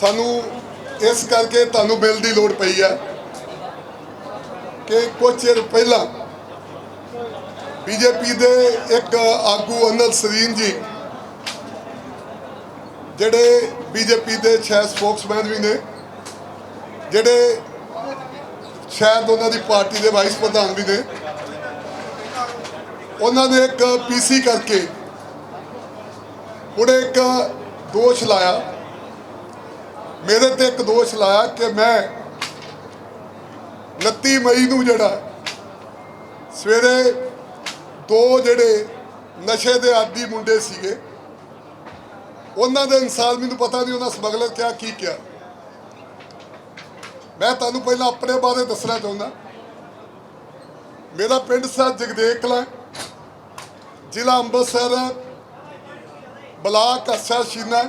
ਸਾਨੂੰ ਇਸ ਕਰਕੇ ਤੁਹਾਨੂੰ ਬਿੱਲ ਦੀ ਲੋੜ ਪਈ ਹੈ ਕਿ ਕੁਝ ਚਿਰ ਪਹਿਲਾਂ ਬੀਜੇਪੀ ਦੇ ਇੱਕ ਆਗੂ ਅਨਲ ਸਰੀਨ ਜੀ, ਜਿਹੜੇ ਬੀਜੇਪੀ ਦੇ ਸ਼ਾਇਦ ਸਪੋਕਸਮੈਨ ਵੀ ਨੇ, ਜਿਹੜੇ ਸ਼ਾਇਦ ਉਹਨਾਂ ਦੀ ਪਾਰਟੀ ਦੇ ਵਾਈਸ ਪ੍ਰਧਾਨ ਵੀ ਨੇ, ਉਹਨਾਂ ਨੇ ਇੱਕ ਪੀਸੀ ਕਰਕੇ ਉਹਨੇ ਇੱਕ ਦੋਸ਼ ਲਾਇਆ। ਮੇਰੇ ਤੇ ਇੱਕ ਦੋਸ਼ ਲਾਇਆ ਕਿ ਮੈਂ 29 ਮਈ ਨੂੰ ਜਿਹੜਾ ਸਵੇਰੇ ਦੋ ਜਿਹੜੇ ਨਸ਼ੇ ਦੇ ਆਦੀ ਮੁੰਡੇ ਸੀਗੇ, ਉਹਨਾਂ ਦੇ ਇਨਸਾਨ ਮੈਨੂੰ ਪਤਾ ਨਹੀਂ ਉਹਨਾਂ ਸਮਗਲਰ ਕਿਹਾ ਕੀ ਕਿਹਾ ਮੈਂ ਤੁਹਾਨੂੰ ਪਹਿਲਾਂ ਆਪਣੇ ਬਾਰੇ ਦੱਸਣਾ ਚਾਹੁੰਦਾ। ਮੇਰਾ ਪਿੰਡ ਸਾ ਜਗਦੇਵ ਕਲਾਂ ਜ਼ਿਲ੍ਹਾ ਅੰਮ੍ਰਿਤਸਰ ਬਲਾਕ ਅਸਾ ਸ਼ੀਨਾ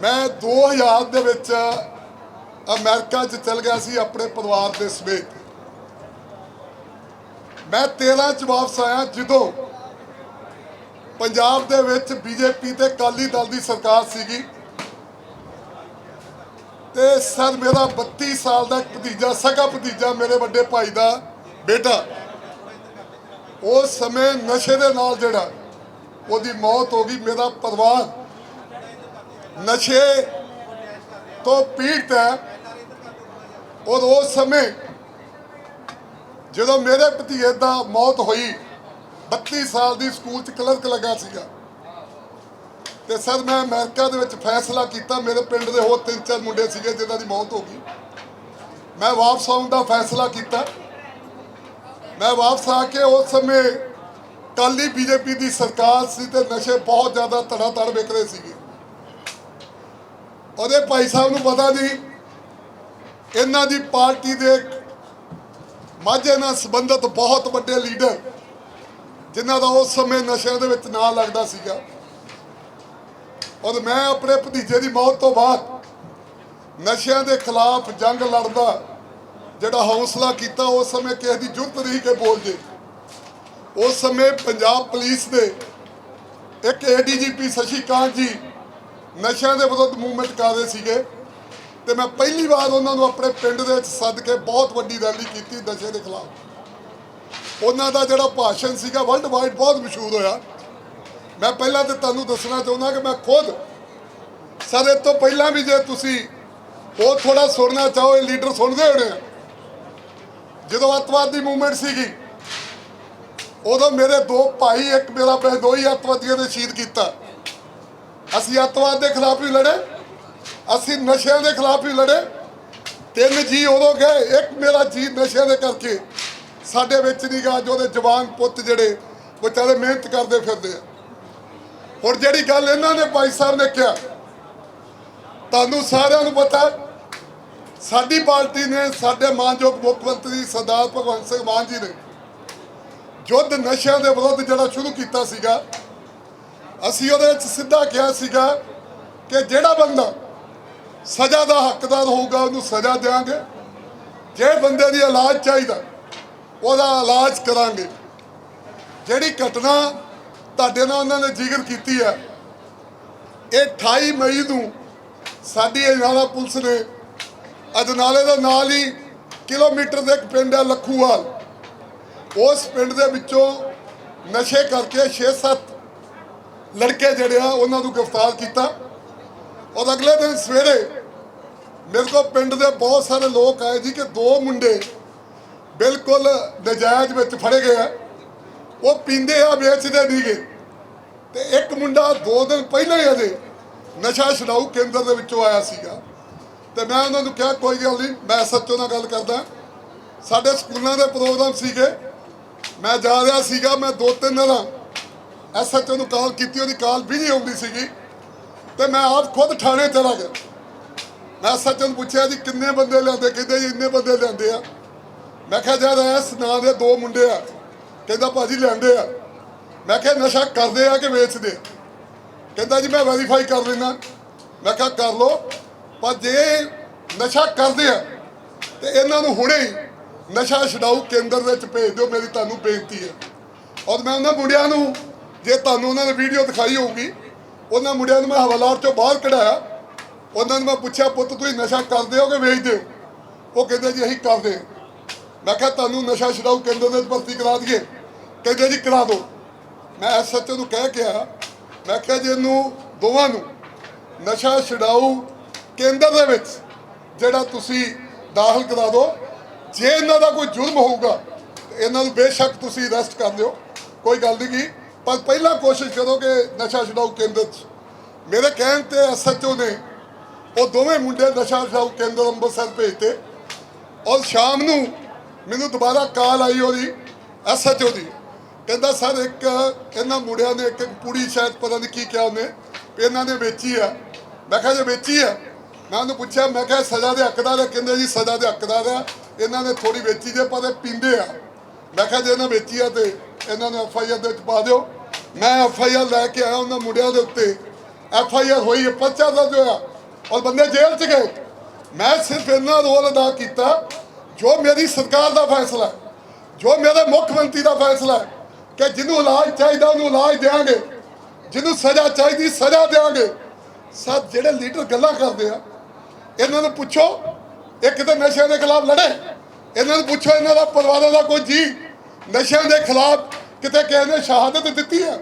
ਮੈਂ 2000 ਦੇ ਵਿੱਚ ਅਮਰੀਕਾ 'ਚ ਚਲ ਗਿਆ ਸੀ ਆਪਣੇ ਪਰਿਵਾਰ ਦੇ ਸਮੇਤ। ਮੈਂ 13 ਚ ਵਾਪਸ ਆਇਆ ਜਦੋਂ ਪੰਜਾਬ ਦੇ ਵਿੱਚ ਬੀਜੇਪੀ ਤੇ ਕਾਲੀ ਦਲ ਦੀ ਸਰਕਾਰ ਸੀਗੀ। ਤੇ ਸਰ, ਮੇਰਾ 32 ਸਾਲ ਦਾ ਭਤੀਜਾ, ਸਗਾ ਭਤੀਜਾ ਮੇਰੇ ਵੱਡੇ ਭਾਈ ਦਾ ਬੇਟਾ, ਉਸ ਸਮੇਂ ਨਸ਼ੇ ਦੇ ਨਾਲ ਜਿਹੜਾ ਉਹਦੀ ਮੌਤ ਹੋ ਗਈ, ਮੇਰਾ ਪਰਿਵਾਰ ਨਸ਼ੇ ਤੋਂ ਪੀੜਤ ਹੈ। ਔਰ ਉਸ ਸਮੇਂ ਜਦੋਂ ਮੇਰੇ ਭਤੀਜੇ ਦਾ ਮੌਤ ਹੋਈ 32 ਸਾਲ ਦੀ ਸਕੂਲ ਚ ਕਲਰਕ ਲੱਗਾ ਸੀਗਾ। ਤੇ ਸਰ, ਮੈਂ ਅਮਰੀਕਾ ਦੇ ਵਿੱਚ ਫੈਸਲਾ ਕੀਤਾ, ਮੇਰੇ ਪਿੰਡ ਦੇ ਹੋਰ ਤਿੰਨ ਚਾਰ ਮੁੰਡੇ ਸੀਗੇ ਜਿਨ੍ਹਾਂ ਦੀ ਮੌਤ ਹੋ ਗਈ। ਮੈਂ ਵਾਪਸ ਆਉਣ ਦਾ ਫੈਸਲਾ ਕੀਤਾ। ਮੈਂ ਵਾਪਸ ਆ ਕੇ ਉਸ ਸਮੇਂ ਕਾਲੀ ਬੀਜੇਪੀ ਦੀ ਸਰਕਾਰ ਸੀ ਤੇ ਨਸ਼ੇ ਬਹੁਤ ਜ਼ਿਆਦਾ ਧੜਾ ਤੜ ਵਿਕ ਰਹੇ ਸੀਗੇ। ਉਹਦੇ ਭਾਈ ਸਾਹਿਬ ਨੂੰ ਪਤਾ ਨਹੀਂ, ਇਹਨਾਂ ਦੀ ਪਾਰਟੀ ਦੇ ਮਾਝੇ ਨਾਲ ਸੰਬੰਧਿਤ ਬਹੁਤ ਵੱਡੇ ਲੀਡਰ, ਜਿਨ੍ਹਾਂ ਦਾ ਉਸ ਸਮੇਂ ਨਸ਼ਿਆਂ ਦੇ ਵਿੱਚ ਨਾਂ ਲੱਗਦਾ ਸੀਗਾ। ਔਰ ਮੈਂ ਆਪਣੇ ਭਤੀਜੇ ਦੀ ਮੌਤ ਤੋਂ ਬਾਅਦ ਨਸ਼ਿਆਂ ਦੇ ਖਿਲਾਫ ਜੰਗ ਲੜਦਾ, ਜਿਹੜਾ ਹੌਸਲਾ ਕੀਤਾ, ਉਸ ਸਮੇਂ ਕਿਸੇ ਦੀ ਜੁਰਤ ਨਹੀਂ ਕਿ ਬੋਲ ਜੇ ਉਸ ਸਮੇਂ ਪੰਜਾਬ ਪੁਲਿਸ ਦੇ ਇੱਕ ਏਡੀਜੀਪੀ ਸ਼ਸ਼ੀ ਕਾਂਤ ਜੀ ਨਸ਼ਿਆਂ ਦੇ ਵਿਰੁੱਧ ਮੂਵਮੈਂਟ ਕਰ ਰਹੇ ਸੀਗੇ ਤੇ ਮੈਂ ਪਹਿਲੀ ਵਾਰ ਉਹਨਾਂ ਨੂੰ ਆਪਣੇ ਪਿੰਡ ਦੇ ਵਿੱਚ ਸੱਦ ਕੇ ਬਹੁਤ ਵੱਡੀ ਰੈਲੀ ਕੀਤੀ ਨਸ਼ੇ ਦੇ ਖਿਲਾਫ। ਉਹਨਾਂ ਦਾ ਜਿਹੜਾ ਭਾਸ਼ਣ ਸੀਗਾ ਵਰਲਡ ਵਾਈਡ ਬਹੁਤ ਮਸ਼ਹੂਰ ਹੋਇਆ। ਮੈਂ ਪਹਿਲਾਂ ਤੇ ਤੁਹਾਨੂੰ ਦੱਸਣਾ ਚਾਹੁੰਦਾ ਕਿ ਮੈਂ ਖੁਦ ਸਰ, ਇਹ ਤੋਂ ਪਹਿਲਾਂ ਵੀ ਜੇ ਤੁਸੀਂ ਉਹ ਥੋੜਾ ਸੁਣਨਾ ਚਾਹੋ, ਇਹ ਲੀਡਰ ਸੁਣਦੇ ਹੋਣੇ ਜਦੋਂ ਅੱਤਵਾਦ ਦੀ ਮੂਵਮੈਂਟ ਸੀਗੀ ਉਦੋਂ ਮੇਰੇ ਦੋ ਭਾਈ, ਇੱਕ ਮੇਰਾ ਬਹਿਦੋਈ ਅੱਤਵਾਦੀਆਂ ਨੇ ਸ਼ਹੀਦ ਕੀਤਾ। ਅਸੀਂ ਅੱਤਵਾਦ ਦੇ ਖਿਲਾਫ ਵੀ ਲੜੇ, ਅਸੀਂ ਨਸ਼ਿਆਂ ਦੇ ਖਿਲਾਫ ਵੀ ਲੜੇ। ਤਿੰਨ ਜੀ ਉਦੋਂ ਗਏ, ਇੱਕ ਮੇਰਾ ਜੀ ਨਸ਼ਿਆਂ ਦੇ ਕਰਕੇ ਸਾਡੇ ਵਿੱਚ ਨਹੀਂ ਗਾ, ਜੋ ਉਹਦੇ ਜਵਾਨ ਪੁੱਤ ਜਿਹੜੇ ਵਿਚਾਰੇ ਮਿਹਨਤ ਕਰਦੇ ਫਿਰਦੇ ਆ। ਹੁਣ ਜਿਹੜੀ ਗੱਲ ਇਹਨਾਂ ਨੇ ਭਾਈ ਸਾਹਿਬ ਨੇ ਕਿਹਾ, ਤੁਹਾਨੂੰ ਸਾਰਿਆਂ ਨੂੰ ਪਤਾ, ਸਾਡੀ ਪਾਰਟੀ ਨੇ, ਸਾਡੇ ਮਾਨਯੋਗ ਮੁੱਖ ਮੰਤਰੀ ਸਰਦਾਰ ਭਗਵੰਤ ਸਿੰਘ ਮਾਨ ਜੀ ਨੇ ਯੁੱਧ ਨਸ਼ਿਆਂ ਦੇ ਵਿਰੁੱਧ ਜਿਹੜਾ ਸ਼ੁਰੂ ਕੀਤਾ ਸੀਗਾ, ਅਸੀਂ ਉਹਦੇ ਵਿੱਚ ਸਿੱਧਾ ਕਿਹਾ ਸੀਗਾ ਕਿ ਜਿਹੜਾ ਬੰਦਾ ਸਜ਼ਾ ਦਾ ਹੱਕਦਾਰ ਹੋਊਗਾ, ਉਹਨੂੰ ਸਜ਼ਾ ਦੇਵਾਂਗੇ ਜੇ ਬੰਦੇ ਦੀ ਇਲਾਜ ਚਾਹੀਦਾ, ਉਹਦਾ ਇਲਾਜ ਕਰਾਂਗੇ। ਜਿਹੜੀ ਘਟਨਾ ਤੁਹਾਡੇ ਨਾਲ ਉਹਨਾਂ ਨੇ ਜ਼ਿਕਰ ਕੀਤੀ ਹੈ, ਇਹ 28 ਮਈ ਨੂੰ ਸਾਡੀ ਅਜਨਾਲਾ ਪੁਲਿਸ ਨੇ, ਅਜਨਾਲੇ ਦੇ ਨਾਲ ਹੀ ਕਿਲੋਮੀਟਰ ਦੇ ਇੱਕ ਪਿੰਡ ਹੈ ਲੱਖੂਵਾਲ। ਉਸ ਪਿੰਡ ਦੇ ਵਿੱਚੋਂ ਨਸ਼ੇ ਕਰਕੇ 6-7 ਲੜਕੇ ਜਿਹੜੇ ਆ, ਉਹਨਾਂ ਨੂੰ ਗ੍ਰਿਫਤਾਰ ਕੀਤਾ। ਔਰ ਅਗਲੇ ਦਿਨ ਸਵੇਰੇ ਮੇਰੇ ਕੋਲ ਪਿੰਡ ਦੇ ਬਹੁਤ ਸਾਰੇ ਲੋਕ ਆਏ ਜੀ ਕਿ ਦੋ ਮੁੰਡੇ ਬਿਲਕੁਲ ਨਜਾਇਜ਼ ਵਿੱਚ ਫੜੇ ਗਏ ਆ। ਉਹ ਪੀਂਦੇ ਆ, ਵੇਚਦੇ ਨਹੀਂਗੇ ਤੇ ਇੱਕ ਮੁੰਡਾ ਦੋ ਦਿਨ ਪਹਿਲਾਂ ਹੀ ਅਜੇ ਨਸ਼ਾ ਛਡਾਊ ਕੇਂਦਰ ਦੇ ਵਿੱਚੋਂ ਆਇਆ ਸੀਗਾ। ਤੇ ਮੈਂ ਉਹਨਾਂ ਨੂੰ ਕਿਹਾ, ਕੋਈ ਗੱਲ ਨਹੀਂ, ਮੈਂ ਸੱਚੋ ਨਾਲ ਗੱਲ ਕਰਦਾ। ਸਾਡੇ ਸਕੂਲਾਂ ਦੇ ਪ੍ਰੋਗਰਾਮ ਸੀਗੇ। ਮੈਂ ਜਾ ਰਿਹਾ ਸੀਗਾ, ਮੈਂ ਦੋ ਤਿੰਨ ਦਿਨ ਐਸਐਚਓ ਨੂੰ ਕਾਲ ਕੀਤੀ, ਉਹਦੀ ਕਾਲ ਬਿਜ਼ੀ ਆਉਂਦੀ ਸੀਗੀ। ਤੇ ਮੈਂ ਆਪ ਖੁਦ ਥਾਣੇ ਚਲਾ ਗਿਆ। ਮੈਂ ਐਸਐਚਓ ਨੂੰ ਪੁੱਛਿਆ ਜੀ, ਕਿੰਨੇ ਬੰਦੇ ਲਿਆਂਦੇ ਕਹਿੰਦੇ ਜੀ, ਇੰਨੇ ਬੰਦੇ ਲਿਆਂਦੇ ਆ। ਮੈਂ ਕਿਹਾ ਜਦ ਐਸ ਨਾਂ ਦੇ ਦੋ ਮੁੰਡੇ ਆ। ਕਹਿੰਦਾ, ਭਾਜੀ ਲਿਆਂਦੇ ਆ। ਮੈਂ ਕਿਹਾ, ਨਸ਼ਾ ਕਰਦੇ ਆ ਕਿ ਵੇਚਦੇ? ਕਹਿੰਦਾ ਜੀ, ਮੈਂ ਵੈਰੀਫਾਈ ਕਰ ਲੈਣਾ ਮੈਂ ਕਿਹਾ, ਕਰ ਲੋ ਪਰ ਜੇ ਨਸ਼ਾ ਕਰਦੇ ਆ, ਤੇ ਇਹਨਾਂ ਨੂੰ ਹੁਣੇ ਹੀ ਨਸ਼ਾ ਛਡਾਊ ਕੇਂਦਰ ਵਿੱਚ ਭੇਜ ਦਿਓ, ਮੇਰੀ ਤੁਹਾਨੂੰ ਬੇਨਤੀ ਹੈ। ਔਰ ਮੈਂ ਉਹਨਾਂ ਮੁੰਡਿਆਂ ਨੂੰ, ਜੇ ਤੁਹਾਨੂੰ ਉਹਨਾਂ ਨੇ ਵੀਡੀਓ ਦਿਖਾਈ ਹੋਊਗੀ, ਉਹਨਾਂ ਮੁੰਡਿਆਂ ਨੂੰ ਮੈਂ ਹਵਾਲਾਤ ਚੋਂ ਬਾਹਰ ਕਢਾਇਆ। ਉਹਨਾਂ ਨੂੰ ਮੈਂ ਪੁੱਛਿਆ, ਪੁੱਤ, ਤੁਸੀਂ ਨਸ਼ਾ ਕਰਦੇ ਹੋ ਕਿ ਵੇਚਦੇ ਹੋ? ਉਹ ਕਹਿੰਦੇ, ਜੀ, ਅਸੀਂ ਕਰਦੇ ਮੈਂ ਕਿਹਾ, ਤੁਹਾਨੂੰ ਨਸ਼ਾ ਛਡਾਊ ਕੇਂਦਰ ਦੇ ਵਿੱਚ ਭਰਤੀ ਕਰਾ ਦਈਏ। ਕਹਿੰਦੇ, ਜੀ, ਕਰਾ ਦਿਓ। ਮੈਂ ਐਸਐਚਓ ਨੂੰ ਕਹਿ ਕੇ ਆਇਆ। ਮੈਂ ਕਿਹਾ, ਜੀ, ਇਹਨੂੰ ਦੋਵਾਂ ਨੂੰ ਨਸ਼ਾ ਛਡਾਊ ਕੇਂਦਰ ਦੇ ਵਿੱਚ ਜਿਹੜਾ ਤੁਸੀਂ ਦਾਖਲ ਕਰਾ ਦਿਓ ਜੇ ਇਹਨਾਂ ਦਾ ਕੋਈ ਜੁਰਮ ਹੋਊਗਾ ਇਹਨਾਂ ਨੂੰ ਬੇਸ਼ੱਕ ਤੁਸੀਂ ਅਰੈਸਟ ਕਰ ਲਿਓ ਕੋਈ ਗੱਲ ਨਹੀਂ ਗੀ। ਪਰ ਪਹਿਲਾਂ ਕੋਸ਼ਿਸ਼ ਕਰੋ ਕਿ ਨਸ਼ਾ ਛਡਾਊ ਕੇਂਦਰ 'ਚ। ਮੇਰੇ ਕਹਿਣ ਤੇ ਐਸਐਚਓ ਨੇ ਉਹ ਦੋਵੇਂ ਮੁੰਡੇ ਨਸ਼ਾ ਛਡਾਊ ਕੇਂਦਰ ਅੰਮ੍ਰਿਤਸਰ ਭੇਜਤੇ। ਔਰ ਸ਼ਾਮ ਨੂੰ ਮੈਨੂੰ ਦੁਬਾਰਾ ਕਾਲ ਆਈ ਉਹਦੀ ਐਸਐਚਓ ਦੀ। ਕਹਿੰਦਾ, ਸਰ, ਇੱਕ ਇਹਨਾਂ ਮੁੰਡਿਆਂ ਨੇ ਇੱਕ ਕੁੜੀ ਸ਼ਾਇਦ ਪਤਾ ਨਹੀਂ ਕੀ ਕਿਹਾ ਉਹਨੇ, ਵੀ ਇਹਨਾਂ ਨੇ ਵੇਚੀ ਆ। ਮੈਂ ਕਿਹਾ, ਜੇ ਵੇਚੀ ਆ? ਮੈਂ ਉਹਨੂੰ ਪੁੱਛਿਆ, ਮੈਂ ਕਿਹਾ, ਸਜ਼ਾ ਦੇ ਹੱਕਦਾਰ ਆ। ਕਹਿੰਦੇ, ਜੀ, ਸਜ਼ਾ ਦੇ ਹੱਕਦਾਰ ਆ। ਇਹਨਾਂ ਨੇ ਥੋੜੀ ਵੇਚੀ ਜੇ, ਪਰ ਇਹ ਪੀਂਦੇ ਆ। ਮੈਂ ਕਿਹਾ ਜੇ ਇਹਨਾਂ ਵੇਚੀ ਆ ਤੇ ਇਹਨਾਂ ਨੂੰ ਐਫ ਆਈ ਆਰ ਦੇ ਵਿੱਚ ਪਾ ਦਿਓ। ਮੈਂ ਐਫ ਆਈ ਆਰ ਲੈ ਕੇ ਆਇਆ ਉਹਨਾਂ ਮੁੰਡਿਆਂ ਦੇ ਉੱਤੇ। ਐਫ ਆਈ ਆਰ ਹੋਈ ਹੈ ਪਰਚਾ ਦਰਜ ਹੋਇਆ। ਔਰ ਬੰਦੇ ਜੇਲ੍ਹ 'ਚ ਗਏ। ਮੈਂ ਸਿਰਫ ਇੰਨਾ ਰੋਲ ਅਦਾ ਕੀਤਾ, ਜੋ ਮੇਰੀ ਸਰਕਾਰ ਦਾ ਫੈਸਲਾ ਹੈ, ਜੋ ਮੇਰੇ ਮੁੱਖ ਮੰਤਰੀ ਦਾ ਫੈਸਲਾ ਹੈ, ਕਿ ਜਿਹਨੂੰ ਇਲਾਜ ਚਾਹੀਦਾ, ਉਹਨੂੰ ਇਲਾਜ ਦੇਵਾਂਗੇ ਜਿਹਨੂੰ ਸਜ਼ਾ ਚਾਹੀਦੀ, ਸਜ਼ਾ ਦੇਵਾਂਗੇ ਸਭ ਜਿਹੜੇ ਲੀਡਰ ਗੱਲਾਂ ਕਰਦੇ ਆ, ਇਹਨਾਂ ਨੂੰ ਪੁੱਛੋ ਇਹ ਕਿਤੇ ਨਸ਼ਿਆਂ ਦੇ ਖਿਲਾਫ ਲੜੇ? ਇਹਨਾਂ ਨੂੰ ਪੁੱਛੋ, ਇਹਨਾਂ ਦਾ ਪਰਿਵਾਰਾਂ ਦਾ ਕੋਈ ਜੀ? ਨਸ਼ਿਆਂ ਦੇ ਖਿਲਾਫ ਕਿਤੇ ਕਿਸੇ ਨੇ ਸ਼ਹਾਦਤ ਦਿੱਤੀ ਹੈ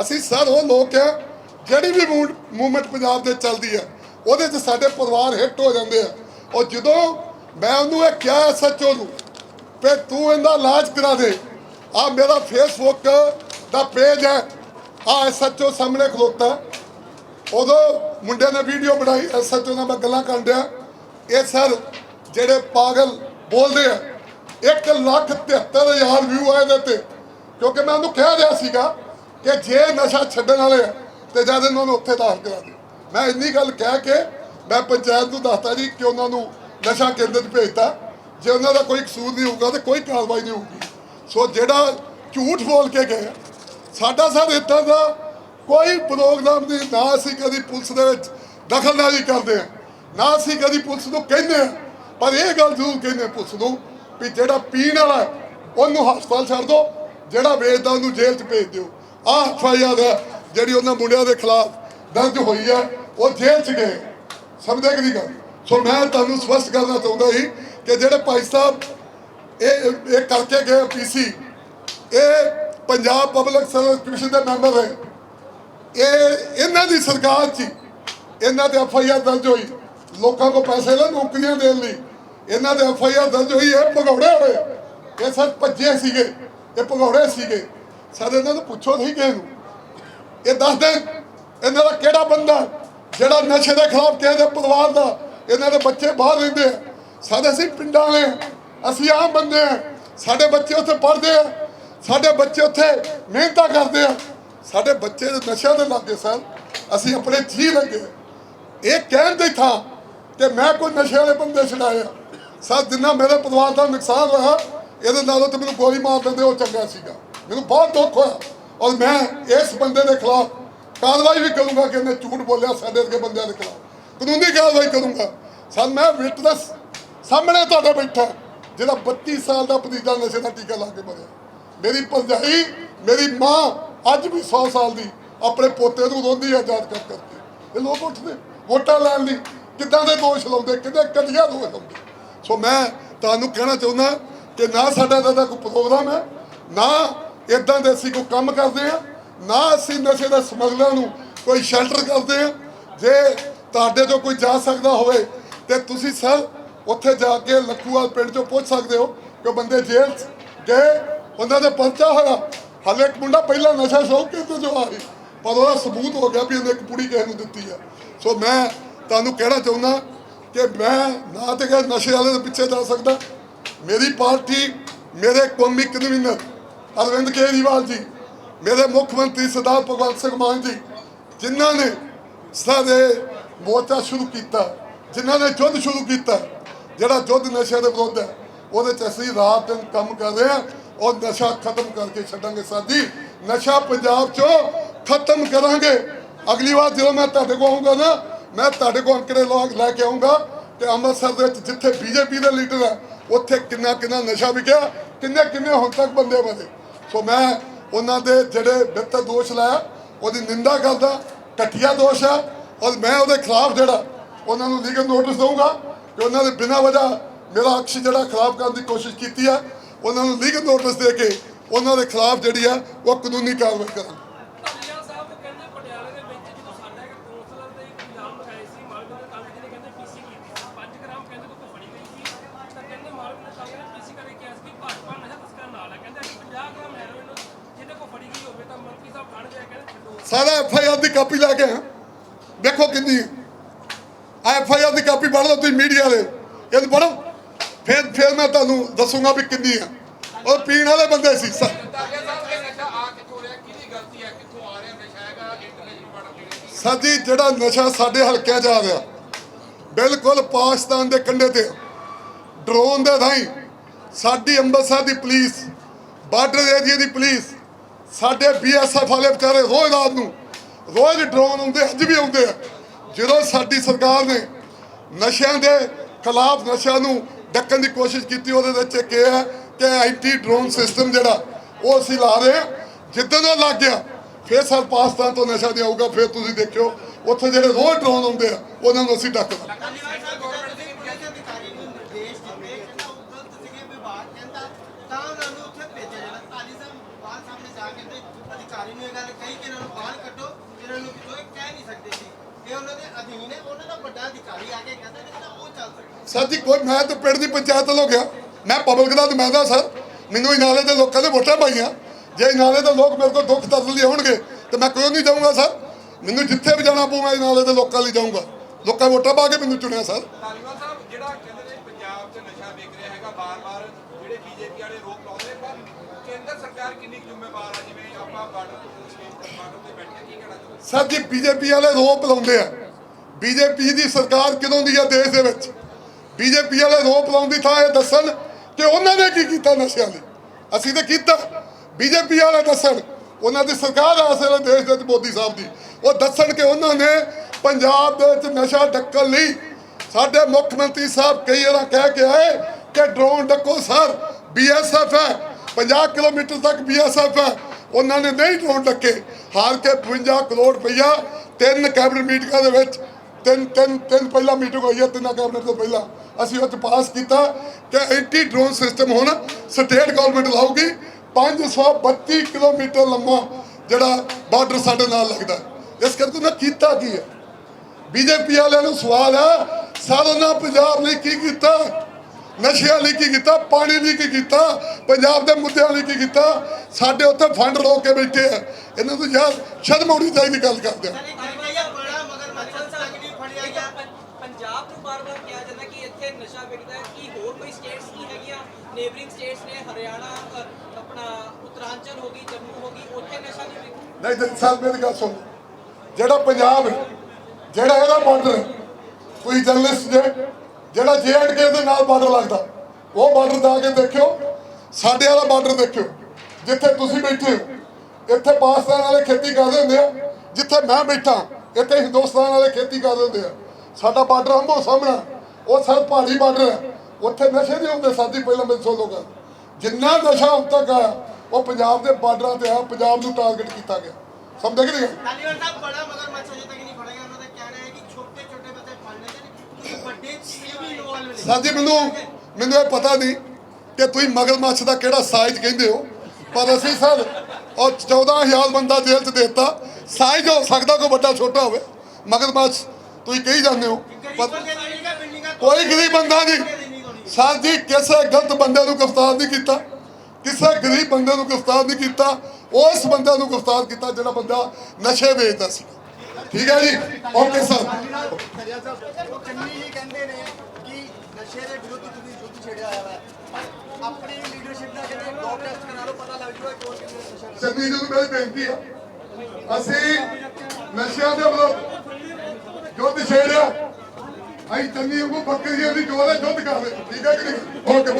ਅਸੀਂ ਸਰ ਉਹ ਲੋਕ ਆ, ਜਿਹੜੀ ਵੀ ਮੂਵਮੈਂਟ ਪੰਜਾਬ ਦੇ ਚੱਲਦੀ ਹੈ ਉਹਦੇ 'ਚ ਸਾਡੇ ਪਰਿਵਾਰ ਹਿੱਟ ਹੋ ਜਾਂਦੇ ਆ। ਔਰ ਜਦੋਂ ਮੈਂ ਉਹਨੂੰ ਇਹ ਕਿਹਾ ਸੱਚੋ ਨੂੰ ਤੇ ਤੂੰ ਇਹਦਾ ਇਲਾਜ ਕਰਾ ਦੇ। ਆ ਮੇਰਾ ਫੇਸਬੁੱਕ ਦਾ ਪੇਜ ਹੈ। ਆ ਸੱਚੋ ਸਾਹਮਣੇ ਖਲੋਤਾ। ਉਦੋਂ ਮੁੰਡੇ ਨੇ ਵੀਡੀਓ ਬਣਾਈ ਐਸਐਚਓ ਨਾਲ ਮੈਂ ਗੱਲਾਂ ਕਰਨ ਡਿਆ। ਇਹ ਸਰ ਜਿਹੜੇ ਪਾਗਲ ਬੋਲਦੇ ਆ 1 ਲੱਖ 73 ਹਜ਼ਾਰ ਵਿਊ ਆਏ ਦੇ ਤੇ। ਕਿਉਂਕਿ ਮੈਂ ਉਹਨੂੰ ਕਹਿ ਰਿਹਾ ਸੀਗਾ ਕਿ ਜੇ ਨਸ਼ਾ ਛੱਡਣ ਵਾਲੇ ਆ, ਤੇ ਜਦ ਇਹਨਾਂ ਨੂੰ ਉੱਥੇ ਦਾਖਲ ਕਰਾ ਦੇ ਮੈਂ ਇੰਨੀ ਗੱਲ ਕਹਿ ਕੇ ਮੈਂ ਪੰਚਾਇਤ ਨੂੰ ਦੱਸਤਾ ਜੀ ਕਿ ਉਹਨਾਂ ਨੂੰ ਨਸ਼ਾ ਕੇਂਦਰ 'ਚ ਭੇਜਤਾ। ਜੇ ਉਹਨਾਂ ਦਾ ਕੋਈ ਕਸੂਰ ਨਹੀਂ ਹੋਊਗਾ, ਤੇ ਕੋਈ ਕਾਰਵਾਈ ਨਹੀਂ ਹੋਊਗੀ। ਸੋ ਜਿਹੜਾ ਝੂਠ ਬੋਲ ਕੇ ਗਏ ਸਾਡਾ ਸਰ ਇੱਦਾਂ ਦਾ ਕੋਈ ਪ੍ਰੋਗਰਾਮ ਨਹੀਂ, ਨਾ ਅਸੀਂ ਕਦੀ ਪੁਲਿਸ ਦੇ ਵਿੱਚ ਦਖਲਅੰਦਾਜ਼ੀ ਕਰਦੇ ਆ। ਨਾ ਅਸੀਂ ਕਦੀ ਪੁਲਿਸ ਨੂੰ ਕਹਿੰਦੇ ਆ ਪਰ ਇਹ ਗੱਲ ਜ਼ਰੂਰ ਕਹਿੰਦੇ ਪੁਲਿਸ ਨੂੰ ਵੀ ਜਿਹੜਾ ਪੀਣ ਵਾਲਾ ਉਹਨੂੰ ਹਸਪਤਾਲ ਛੱਡ ਦਿਓ, ਜਿਹੜਾ ਵੇਚਦਾ ਉਹਨੂੰ ਜੇਲ੍ਹ 'ਚ ਭੇਜ ਦਿਓ। ਆਹ ਐਫ ਆਈ ਆਰ ਹੈ, ਜਿਹੜੀ ਉਹਨਾਂ ਮੁੰਡਿਆਂ ਦੇ ਖਿਲਾਫ ਦਰਜ ਹੋਈ ਹੈ, ਉਹ ਜੇਲ੍ਹ 'ਚ ਗਏ। ਸਮਝਦੇ ਕਿ ਨਹੀਂ ਗੱਲ? ਸੋ ਮੈਂ ਤੁਹਾਨੂੰ ਸਪਸ਼ਟ ਕਰਨਾ ਚਾਹੁੰਦਾ ਸੀ ਕਿ ਜਿਹੜੇ ਭਾਈ ਸਾਹਿਬ, ਇਹ ਇਹ ਕਰਕੇ ਗਏ ਪੀਸੀ ਇਹ ਪੰਜਾਬ ਪਬਲਿਕ ਸਰਵਿਸ ਕਮਿਸ਼ਨ ਦੇ ਮੈਂਬਰ ਹੈ ਇਹ, ਇਹਨਾਂ ਦੀ ਸਰਕਾਰ 'ਚ ਹੀ ਇਹਨਾਂ ਤੇ ਐਫ ਆਈ ਆਰ ਦਰਜ ਹੋਈ। ਲੋਕਾਂ ਕੋ ਪੈਸੇ ਲੈ ਨੌਕਰੀਆਂ ਦੇਣ ਲਈ। ਇਹਨਾਂ ਦੇ ਐਫ ਆਈ ਆਰ ਦਰਜ ਹੋਈ ਹੈ ਭਗੌੜੇ ਹੋਏ ਇਹ ਸਭ ਭੱਜੇ ਸੀਗੇ, ਇਹ ਭਗੌੜੇ ਸੀਗੇ। ਸਾਡੇ ਇਹਨਾਂ ਨੂੰ ਪੁੱਛੋ ਨਹੀਂ ਕਿਸੇ ਨੂੰ। ਇਹ ਦੱਸ ਦੇਣ, ਇਹਨਾਂ ਦਾ ਕਿਹੜਾ ਬੰਦਾ ਜਿਹੜਾ ਨਸ਼ੇ ਦੇ ਖਿਲਾਫ ਕਿਸੇ ਦੇ ਪਰਿਵਾਰ ਦਾ, ਇਹਨਾਂ ਦੇ ਬੱਚੇ ਬਾਹਰ ਰਹਿੰਦੇ ਆ। ਸਾਡੇ ਅਸੀਂ ਪਿੰਡਾਂ ਵਾਲੇ ਅਸੀਂ ਆਮ ਬੰਦੇ ਆ। ਸਾਡੇ ਬੱਚੇ ਉੱਥੇ ਪੜ੍ਹਦੇ ਆ। ਸਾਡੇ ਬੱਚੇ ਉੱਥੇ ਮਿਹਨਤਾਂ ਕਰਦੇ ਆ। ਸਾਡੇ ਬੱਚੇ ਦੇ ਨਸ਼ਿਆਂ ਦੇ ਲੱਗੇ ਸਰ ਅਸੀਂ ਆਪਣੇ ਜੀ ਲੱਗੇ। ਇਹ ਕਹਿਣ ਦੇ ਥਾਂ ਕਿ ਮੈਂ ਕੋਈ ਨਸ਼ੇ ਵਾਲੇ ਬੰਦੇ ਛਡਾਇਆ ਸਰ ਜਿੰਨਾ ਮੇਰੇ ਪਰਿਵਾਰ ਦਾ ਨੁਕਸਾਨ ਹੋਇਆ, ਇਹਦੇ ਨਾਲੋਂ ਤੇ ਮੈਨੂੰ ਗੋਲੀ ਮਾਰ ਦਿੰਦੇ, ਉਹ ਚੰਗਾ ਸੀਗਾ। ਮੈਨੂੰ ਬਹੁਤ ਦੁੱਖ ਹੋਇਆ। ਔਰ ਮੈਂ ਇਸ ਬੰਦੇ ਦੇ ਖਿਲਾਫ ਕਾਰਵਾਈ ਵੀ ਕਰੂੰਗਾ ਕਿ ਇਹਨੇ ਝੂਠ ਬੋਲਿਆ, ਸਾਡੇ ਵਰਗੇ ਬੰਦਿਆਂ ਦੇ ਖਿਲਾਫ। ਕਾਨੂੰਨੀ ਕਾਰਵਾਈ ਕਰੂੰਗਾ। ਸਰ, ਮੈਂ ਵਿਟਨੈਸ ਸਾਹਮਣੇ ਤੁਹਾਡੇ ਬੈਠਾ ਜਿਹੜਾ 32 ਸਾਲ ਦਾ ਭਤੀਜਾ ਨਸ਼ੇ ਦਾ ਟੀਕਾ ਲਾ ਕੇ ਮਰਿਆ। ਮੇਰੀ ਭਰਜਾਈ, ਮੇਰੀ ਮਾਂ ਅੱਜ ਵੀ 100 ਸਾਲ ਦੀ ਆਪਣੇ ਪੋਤੇ ਨੂੰ ਰੋਂਦੀ ਆ ਯਾਦ ਕਰ ਕਰਕੇ। ਇਹ ਲੋਕ ਉੱਠਦੇ, ਵੋਟਾਂ ਲੈਣ ਲਈ ਕਿੱਦਾਂ ਦੇ ਦੋਸ਼ ਲਾਉਂਦੇ ਕਿਤੇ ਕਦੀਆਂ ਦੋਸ਼ ਲਾਉਂਦੇ। ਸੋ ਮੈਂ ਤੁਹਾਨੂੰ ਕਹਿਣਾ ਚਾਹੁੰਦਾ ਕਿ ਨਾ ਸਾਡਾ ਦਾ ਕੋਈ ਪ੍ਰੋਗਰਾਮ ਹੈ, ਨਾ ਇਦਾਂ ਦੇ ਅਸੀਂ ਕੋਈ ਕੰਮ ਕਰਦੇ ਆ ਨਾ ਅਸੀਂ ਨਸ਼ੇ ਦੇ ਸਮਗਲਰਾਂ ਨੂੰ ਕੋਈ ਸ਼ੈਲਟਰ ਕਰਦੇ ਆ ਜੇ ਤੁਹਾਡੇ ਤੋਂ ਕੋਈ ਜਾ ਸਕਦਾ ਹੋਵੇ ਤੇ ਤੁਸੀਂ ਸਰ ਉੱਥੇ ਜਾ ਕੇ ਲੱਖੂਵਾਲ ਪਿੰਡ ਚੋਂ ਪੁੱਛ ਸਕਦੇ ਹੋ ਕਿ ਬੰਦੇ ਜੇਲ੍ਹ 'ਚ ਗਏ, ਉਹਨਾਂ ਦੇ ਪਰਚਾ ਹੋਇਆ। ਹਾਲੇ ਇੱਕ ਮੁੰਡਾ ਪਹਿਲਾਂ ਨਸ਼ਾ ਸ਼ੌਕ ਕੇ ਜੋ ਆ ਸੀ, ਪਰ ਉਹਦਾ ਸਬੂਤ ਹੋ ਗਿਆ ਵੀ ਉਹਨੇ ਇੱਕ ਕੁੜੀ ਕਿਸੇ ਨੂੰ ਦਿੱਤੀ ਆ। ਸੋ ਮੈਂ ਤੁਹਾਨੂੰ ਕਹਿਣਾ ਚਾਹੁੰਦਾ ਕਿ ਮੈਂ ਨਾ ਤੇ ਕਿ ਨਸ਼ੇ ਵਾਲੇ ਦੇ ਪਿੱਛੇ ਜਾ ਸਕਦਾ। ਮੇਰੀ ਪਾਰਟੀ, ਮੇਰੇ ਕੌਮੀ ਕਨਵੀਨਰ ਅਰਵਿੰਦ ਕੇਜਰੀਵਾਲ ਜੀ, ਮੇਰੇ ਮੁੱਖ ਮੰਤਰੀ ਸਰਦਾਰ ਭਗਵੰਤ ਸਿੰਘ ਮਾਨ ਜੀ, ਜਿਨ੍ਹਾਂ ਨੇ ਸਾਡੇ ਮੋਰਚਾ ਸ਼ੁਰੂ ਕੀਤਾ, ਜਿਨ੍ਹਾਂ ਨੇ ਯੁੱਧ ਸ਼ੁਰੂ ਕੀਤਾ, ਜਿਹੜਾ ਯੁੱਧ ਨਸ਼ੇ ਦੇ ਵਿਰੁੱਧ ਹੈ, ਉਹਦੇ ਚ ਅਸੀਂ ਰਾਤ ਦਿਨ ਕੰਮ ਕਰ ਰਹੇ ਹਾਂ ਔਰ ਨਸ਼ਾ ਖਤਮ ਕਰਕੇ ਛੱਡਾਂਗੇ ਸਾਡੀ। ਨਸ਼ਾ ਪੰਜਾਬ ਚੋਂ ਖਤਮ ਕਰਾਂਗੇ। ਅਗਲੀ ਵਾਰ ਜਦੋਂ ਮੈਂ ਤੁਹਾਡੇ ਕੋਲ ਆਉਂਗਾ ਨਾ ਮੈਂ ਤੁਹਾਡੇ ਕੋਲ ਅੰਕੜੇ ਲੋਕ ਲੈ ਕੇ ਆਉਂਗਾ ਕਿ ਅੰਮ੍ਰਿਤਸਰ ਦੇ ਵਿੱਚ ਜਿੱਥੇ ਬੀਜੇਪੀ ਦੇ ਲੀਡਰ ਹੈ ਉੱਥੇ ਕਿੰਨਾ ਕਿੰਨਾ ਨਸ਼ਾ ਵਿਕਿਆ, ਕਿੰਨੇ ਕਿੰਨੇ ਹੁਣ ਤੱਕ ਬੰਦੇ ਬਣੇ ਸੋ ਮੈਂ ਉਹਨਾਂ ਦੇ ਜਿਹੜੇ ਬਿਹਤਰ ਦੋਸ਼ ਲਾਇਆ, ਉਹਦੀ ਨਿੰਦਾ ਕਰਦਾ, ਘਟੀਆ ਦੋਸ਼ ਆ, ਔਰ ਮੈਂ ਉਹਦੇ ਖਿਲਾਫ ਜਿਹੜਾ, ਉਹਨਾਂ ਨੂੰ ਲੀਗਲ ਨੋਟਿਸ ਦਊਂਗਾ ਕਿ ਉਹਨਾਂ ਦੇ ਬਿਨਾਂ ਵਜ੍ਹਾ ਮੇਰਾ ਅਕਸ਼ ਜਿਹੜਾ ਖਰਾਬ ਕਰਨ ਦੀ ਕੋਸ਼ਿਸ਼ ਕੀਤੀ ਆ, ਉਹਨਾਂ ਨੂੰ ਲੀਗਲ ਨੋਟਿਸ ਦੇ ਕੇ ਉਹਨਾਂ ਦੇ ਖਿਲਾਫ ਜਿਹੜੀ ਆ, ਉਹ ਕਾਨੂੰਨੀ ਕਾਰਵਾਈ ਕਰਾਂਗੇ ਧੰਨਿਆ ਸਾਹਿਬ ਕਹਿੰਦੇ ਪਟਿਆਲੇ ਦੇ ਵਿੱਚ ਜਦੋਂ ਸਾਡਾ ਇੱਕ ਕੌਂਸਲਰ ਦੇ ਇਲਜ਼ਾਮ ਲਗਾਏ ਸੀ ਮਾਲਵੇ ਦੇ ਕਾਲਜ ਨੇ ਕਹਿੰਦੇ ਪੀਸੀ ਕੀਤੀ ਸੀ 5 ਗ੍ਰਾਮ ਕਹਿੰਦੇ ਤੋਂ ਫੜੀ ਗਈ ਸੀ ਤਾਂ ਕਹਿੰਦੇ ਮਾਲਵੇ ਦੇ ਕਾਲਜ ਨੇ ਪੀਸੀ ਕਰਕੇ ਕਿਹਾ ਸੀ ਕਿ ਭਾਜਪਾ ਨਸ਼ਾ ਤਸਕਰ ਨਾਲ ਹੈ ਕਹਿੰਦੇ ਅਸੀਂ 50 ਗ੍ਰਾਮ ਹੈਰੋਇਨ ਜਿਹਦੇ ਕੋਲ ਫੜੀ ਗਈ ਹੋਵੇ ਤਾਂ ਮੰਤਰੀ ਸਾਹਿਬ ਥਾਣੇ ਜਾਏ ਕਹਿੰਦੇ ਛੱਡੋ ਸਾਰਾ ਐਫ ਆਈ ਆਰ ਦੀ ਕਾਪੀ ਲੈ ਕੇ ਆ ਦੇਖੋ ਕਿੰਨੀ ਹੈ ਐਫ ਆਈ ਆਰ ਦੀ ਕਾਪੀ ਪੜ੍ਹ ਲਓ ਤੁਸੀਂ ਮੀਡੀਆ ਵਾਲੇ। ਇਹਨੂੰ ਪੜ੍ਹੋ। ਫਿਰ ਫਿਰ ਮੈਂ ਤੁਹਾਨੂੰ ਦੱਸੂਗਾ ਵੀ ਕਿੰਨੀ ਆ। ਉਹ ਪੀਣ ਵਾਲੇ ਬੰਦੇ ਸੀ ਸਰ ਜੀ, ਜਿਹੜਾ ਨਸ਼ਾ ਸਾਡੇ ਹਲਕਿਆਂ 'ਚ ਆ ਰਿਹਾ ਬਿਲਕੁਲ ਪਾਕਿਸਤਾਨ ਦੇ ਕੰਢੇ ਤੇ ਡਰੋਨ ਦੇ ਰਾਹੀਂ ਸਾਡੀ ਅੰਮ੍ਰਿਤਸਰ ਦੀ ਪੁਲਿਸ, ਬਾਰਡਰ ਏਰੀਆ ਦੀ ਪੁਲਿਸ, ਸਾਡੇ ਬੀਐਸਐਫ ਵਾਲੇ ਵਿਚਾਰੇ ਰੋਜ਼ ਰਾਤ ਨੂੰ ਰੋਜ਼ ਡਰੋਨ ਆਉਂਦੇ, ਅੱਜ ਵੀ ਆਉਂਦੇ ਆ। ਜਦੋਂ ਸਾਡੀ ਸਰਕਾਰ ਨੇ ਨਸ਼ਿਆਂ ਦੇ ਖਿਲਾਫ ਨਸ਼ਿਆਂ ਨੂੰ ਡੱਕਣ ਦੀ ਕੋਸ਼ਿਸ਼ ਕੀਤੀ, ਉਹਦੇ ਵਿੱਚ ਇੱਕ ਇਹ ਹੈ ਕਿ ਆਈਟੀ ਡਰੋਨ ਸਿਸਟਮ ਜਿਹੜਾ, ਉਹ ਅਸੀਂ ਲਾ ਰਹੇ ਹਾਂ। ਜਿੱਦਣ ਉਹ ਲੱਗ ਗਿਆ, ਫਿਰ ਸਰ ਪਾਕਿਸਤਾਨ ਤੋਂ ਨਸ਼ਾ ਨਹੀਂ ਆਊਗਾ, ਫਿਰ ਤੁਸੀਂ ਦੇਖਿਓ, ਉੱਥੇ ਜਿਹੜੇ ਰੋਜ਼ ਡਰੋਨ ਆਉਂਦੇ ਆ, ਉਹਨਾਂ ਨੂੰ ਅਸੀਂ ਡੱਕ ਦਾਂਗੇ ਧੰਨਵਾਦ ਸਾਹਿਬ ਗਵਰਨਮੈਂਟ ਦੇ ਪੁਲਿਸ ਅਧਿਕਾਰੀ ਨੂੰ ਨਿਰਦੇਸ਼ ਦਿੱਤੇ ਕਹਿੰਦਾ ਉਹ ਗਲਤ ਸੀਗੇ ਵਿਭਾਗ ਕਹਿੰਦਾ ਤਾਂ ਉਹਨਾਂ ਨੂੰ ਉੱਥੇ ਭੇਜਿਆ ਜਾਣਾ ਕਾਲੀ ਸਾਹਿਬ ਤੇ ਅਧਿਕਾਰੀ ਨੂੰ ਇਹ ਗੱਲ ਕਹੀ ਕਿ ਇਹਨਾਂ ਨੂੰ ਬਾਹਰ ਕੱਢੋ ਇਹਨਾਂ ਨੂੰ ਕਿਤੋਂ ਇਹ ਕਹਿ ਨਹੀਂ ਸਕਦੇ ਸੀ ਇਹ ਉਹਨਾਂ ਦੇ ਅਧੀਨ ਹੈ ਉਹਨਾਂ ਦਾ ਵੱਡਾ ਅਧਿਕਾਰੀ ਆ ਕੇ ਕਹਿੰਦਾ ਕਿ ਤਾਂ ਉਹ ਚੱਲ ਸਕਦਾ। ਸਰ ਜੀ ਕੋਈ ਮੈਂ ਤਾਂ ਪਿੰਡ ਦੀ ਪੰਚਾਇਤ ਵੱਲੋਂ ਗਿਆ ਮੈਂ ਪਬਲਿਕ ਦਾ ਨੁਮਾਇੰਦਾ ਸਰ। ਮੈਨੂੰ ਇਨਾਲੇ ਦੇ ਲੋਕਾਂ ਨੇ ਵੋਟਾਂ ਪਾਈਆਂ। ਜੇ ਇਨਾਲੇ ਦੇ ਲੋਕ ਮੇਰੇ ਕੋਲ ਦੁੱਖ ਦਰਦ ਲਈ ਆਉਣਗੇ ਤੇ ਮੈਂ ਕਿਉਂ ਨਹੀਂ ਜਾਊਂਗਾ ਸਰ? ਮੈਨੂੰ ਜਿੱਥੇ ਵੀ ਜਾਣਾ ਪਊ ਮੈਂ ਇਨਾਲੇ ਦੇ ਲੋਕਾਂ ਲਈ ਜਾਊਂਗਾ। ਲੋਕਾਂ ਵੋਟਾਂ ਪਾ ਕੇ ਮੈਨੂੰ ਚੁਣਿਆ ਸਰ। ਤਾਲਿਬਾਨ ਸਾਹਿਬ ਜਿਹੜਾ ਕਹਿੰਦੇ ਨੇ ਪੰਜਾਬ 'ਚ ਨਸ਼ਾ ਵਿਕ ਰਿਹਾ ਹੈਗਾ ਬਾਰ-ਬਾਰ ਬੀਜੇਪੀ ਵਾਲੇ ਰੋਕ ਲਾਉਂਦੇ, ਪਰ ਕੇਂਦਰ ਸਰਕਾਰ ਕਿੰਨੀ ਜ਼ਿੰਮੇਵਾਰ ਆ? ਜਿਵੇਂ ਆਪਾਂ ਬਾਰਡਰ ਬਾਰਡਰ ਤੇ ਬੈਠੇ, ਕੀ ਕਹਿਣਾ ਚਾਹੁੰਦੇ ਸਰ ਜੀ, ਬੀਜੇਪੀ ਵਾਲੇ ਰੋਪ ਲਾਉਂਦੇ ਆ। ਬੀਜੇਪੀ ਦੀ ਸਰਕਾਰ ਕਿਦੋਂ ਦੀ ਆ ਦੇਸ਼ ਦੇ ਵਿੱਚ? ਬੀਜੇਪੀ ਵਾਲੇ ਰੋਪ ਲਾਉਂਦੀ ਥਾਂ ਇਹ ਦੱਸਣ ਕਿ ਉਹਨਾਂ ਨੇ ਕੀ ਕੀਤਾ ਨਸ਼ਿਆਂ ਲਈ। ਅਸੀਂ ਤਾਂ ਕੀਤਾ। ਬੀਜੇਪੀ ਵਾਲੇ ਦੱਸਣ, ਉਹਨਾਂ ਦੀ ਸਰਕਾਰ ਆ ਇਸ ਦੇਸ਼ ਦੇ ਮੋਦੀ ਸਾਹਿਬ ਦੀ। ਉਹ ਦੱਸਣ ਕਿ ਉਹਨਾਂ ਨੇ ਪੰਜਾਬ ਦੇ ਵਿੱਚ ਨਸ਼ਾ ਡੱਕਣ ਲਈ ਸਾਡੇ ਮੁੱਖ ਮੰਤਰੀ ਸਾਹਿਬ ਕਈ ਵਾਰ ਕਹਿ ਕੇ ਆਏ ਕਿ ਡਰੋਨ ਡੱਕੋ, ਸਰ। ਬੀਐਸਐਫ ਹੈ। 50 ਕਿਲੋਮੀਟਰ ਤੱਕ ਬੀਐਸਐਫ ਹੈ। ਉਹਨਾਂ ਨੇ ਨਹੀਂ ਡਰੋਨ ਡੱਕੇ। ਹਾਰ ਕੇ 52 ਕਰੋੜ ਰੁਪਈਆ ਤਿੰਨ ਕੈਬਨਿਟ ਮੀਟਿੰਗਾਂ ਦੇ ਵਿੱਚ। ਤਿੰਨ ਤਿੰਨ ਤਿੰਨ ਪਹਿਲਾਂ ਮੀਟਿੰਗ ਹੋਈ ਹੈ, ਤਿੰਨਾਂ ਕੈਬਨਿਟ ਤੋਂ ਪਹਿਲਾਂ। ਅਸੀਂ ਉਹ 'ਚ ਪਾਸ ਕੀਤਾ ਕਿ ਐਂਟੀ ਡਰੋਨ ਸਿਸਟਮ ਹੁਣ ਸਟੇਟ ਗਵਰਨਮੈਂਟ ਲਾਊਗੀ। 532 ਕਿਲੋਮੀਟਰ ਲੰਮਾ ਜਿਹੜਾ ਬਾਰਡਰ ਸਾਡੇ ਨਾਲ ਲੱਗਦਾ ਇਸ ਕਰਕੇ ਉਹਨਾਂ ਕੀਤਾ ਕੀ ਹੈ? ਬੀਜੇਪੀ ਵਾਲਿਆਂ ਨੂੰ ਸਵਾਲ ਹੈ, ਸਰ ਪੰਜਾਬ ਨੇ ਕੀ ਕੀਤਾ? ਨਸ਼ਿਆਂ ਲਈ ਕੀ ਕੀਤਾ ਪਾਣੀ ਲਈ ਕੀ ਕੀਤਾ ਪੰਜਾਬ ਦੇ ਮੁੱਦਿਆਂ ਲਈ ਕੀ ਕੀਤਾ ਸਾਡੇ ਉੱਤੇ ਫੰਡ ਰੋਕ ਕੇ ਬੈਠੇ ਆ। ਇਹਨਾਂ ਨੂੰ ਯਾਰ ਸ਼ਰਮ ਆਉਣੀ ਚਾਹੀਦੀ ਗੱਲ ਕਰਦੇ ਆ। ਨਹੀਂ ਫੜਿਆ ਗਿਆ ਪੰਜਾਬ ਨੂੰ ਬਾਰ-ਬਾਰ ਕਿਹਾ ਜਾਂਦਾ ਕਿ ਇੱਥੇ ਨਸ਼ਾ ਵਿਕਦਾ ਹੈ। ਕਿ ਹੋਰ ਕੋਈ ਸਟੇਟਸ ਨਹੀਂ ਹੈਗੀਆਂ? ਨੇਬਰਿੰਗ ਸਟੇਟਸ ਨੇ ਹਰਿਆਣਾ ਅ, ਆਪਣਾ ਉੱਤਰਾਂਚਲ ਹੋ ਗਈ ਜੰਮੂ ਹੋ ਗਈ ਉੱਥੇ ਨਸ਼ਾ ਨਹੀਂ ਵਿਕਦਾ ਨਹੀਂ ਤੇ ਸਾਲ ਮੇਰੀ ਗੱਲ ਸੁਣ। ਜਿਹੜਾ ਪੰਜਾਬ ਜਿਹੜਾ ਇਹਦਾ ਬਾਰਡਰ ਕੋਈ ਜਰਨਲਿਸਟ ਜੇ ਜਿਹੜਾ ਜੇ ਦੇ ਨਾਲ ਬਾਰਡਰ ਲੱਗਦਾ, ਉਹ ਬਾਰਡਰ ਜਾ ਕੇ ਦੇਖਿਓ, ਸਾਡੇ ਵਾਲਾ ਬਾਰਡਰ ਦੇਖਿਓ, ਜਿੱਥੇ ਤੁਸੀਂ ਬੈਠੇ ਹੋ, ਇੱਥੇ ਪਾਕਿਸਤਾਨ ਵਾਲੇ ਖੇਤੀ ਕਰਦੇ ਹੁੰਦੇ ਆ, ਜਿੱਥੇ ਮੈਂ ਬੈਠਾ, ਇੱਥੇ ਹਿੰਦੁਸਤਾਨ ਵਾਲੇ ਖੇਤੀ ਕਰਦੇ ਹੁੰਦੇ ਆ। ਸਾਡਾ ਬਾਰਡਰ ਅੰਬੋ ਸਾਹਮਣਾ, ਉਹ ਸਰ ਪਹਾੜੀ ਬਾਰਡਰ ਹੈ ਉੱਥੇ ਨਸ਼ੇ ਨਹੀਂ ਹੁੰਦੇ ਸਾਡੀ ਪਹਿਲਾਂ ਮੈਨੂੰ ਸੁਣ ਲਓ ਜਿੰਨਾ ਨਸ਼ਾ ਹੁਣ ਤੱਕ ਆਇਆ, ਉਹ ਪੰਜਾਬ ਦੇ ਬਾਰਡਰਾਂ ਤੇ ਆ, ਪੰਜਾਬ ਨੂੰ ਟਾਰਗੇਟ ਕੀਤਾ ਗਿਆ। ਸਮਝ ਗਏ ਨਹੀਂ? ਸਾਹਿਬ ਬੜਾ ਮਗਰ ਮੱਛਰ ਜੇ ਤੱਕ ਨਹੀਂ ਫੜਿਆ ਉਹਨਾਂ ਦਾ ਕਹਿਣਾ ਲੈਂਦੇ ਸਰ ਜੀ ਮੈਨੂੰ ਮੈਨੂੰ ਇਹ ਪਤਾ ਨਹੀਂ ਕਿ ਤੁਸੀਂ ਮਗਰਮੱਛ ਦਾ ਕਿਹੜਾ ਸਾਈਜ਼ ਕਹਿੰਦੇ ਹੋ, ਪਰ ਅਸੀਂ ਸਰ, ਉਹ 14000 ਬੰਦਾ ਜੇਲ੍ਹ 'ਚ ਦੇਤਾ। ਸਾਈਜ਼ ਹੋ ਸਕਦਾ ਕੋਈ ਵੱਡਾ ਛੋਟਾ ਹੋਵੇ ਮਗਰਮੱਛ ਤੁਸੀਂ ਕਹੀ ਜਾਂਦੇ ਹੋ, ਪਰ ਕੋਈ ਗਰੀਬ ਬੰਦਾ ਨਹੀਂ। ਸਰ ਜੀ, ਕਿਸੇ ਗਲਤ ਬੰਦੇ ਨੂੰ ਗ੍ਰਿਫਤਾਰ ਨਹੀਂ ਕੀਤਾ, ਕਿਸੇ ਗਰੀਬ ਬੰਦੇ ਨੂੰ ਗ੍ਰਿਫਤਾਰ ਨਹੀਂ ਕੀਤਾ, ਉਸ ਬੰਦੇ ਨੂੰ ਗ੍ਰਿਫਤਾਰ ਕੀਤਾ ਜਿਹੜਾ ਬੰਦਾ ਨਸ਼ੇ ਵੇਚਦਾ ਸੀ। ਠੀਕ ਹੈ ਜੀ ਓਕੇ ਸਰ ਚੰਨੀ ਹੀ ਕਹਿੰਦੇ ਨੇ ਕਿ ਨਸ਼ੇ ਦੇ ਵਿਰੁੱਧ ਤੁਸੀਂ ਯੁੱਧ ਛੇੜਿਆ ਹੋਇਆ ਹੈ ਆਪਣੀ ਲੀਡਰਸ਼ਿਪ ਦਾ ਕਹਿੰਦੇ ਡੋਪ ਟੈਸਟ ਕਰਾ ਲਓ ਪਤਾ ਲੱਗ ਜੂਗਾ ਕੌਣ ਕਿੰਨੇ ਨਸ਼ਾ ਕਰਦਾ ਚੰਨੀ ਜੀ ਨੂੰ ਮੇਰੀ ਬੇਨਤੀ ਆ। ਅਸੀਂ ਨਸ਼ਿਆਂ ਦੇ ਵਿਰੁੱਧ ਯੁੱਧ ਛੇੜਿਆ। ਅਸੀਂ ਚੰਨੀ ਵਾਂਗੂ ਬੱਕਰੀਆਂ ਦੀ ਜੋੜੇ ਯੁੱਧ ਕਰਦੇ ਠੀਕ ਹੈ ਕਿ ਨਹੀਂ? ਓਕੇ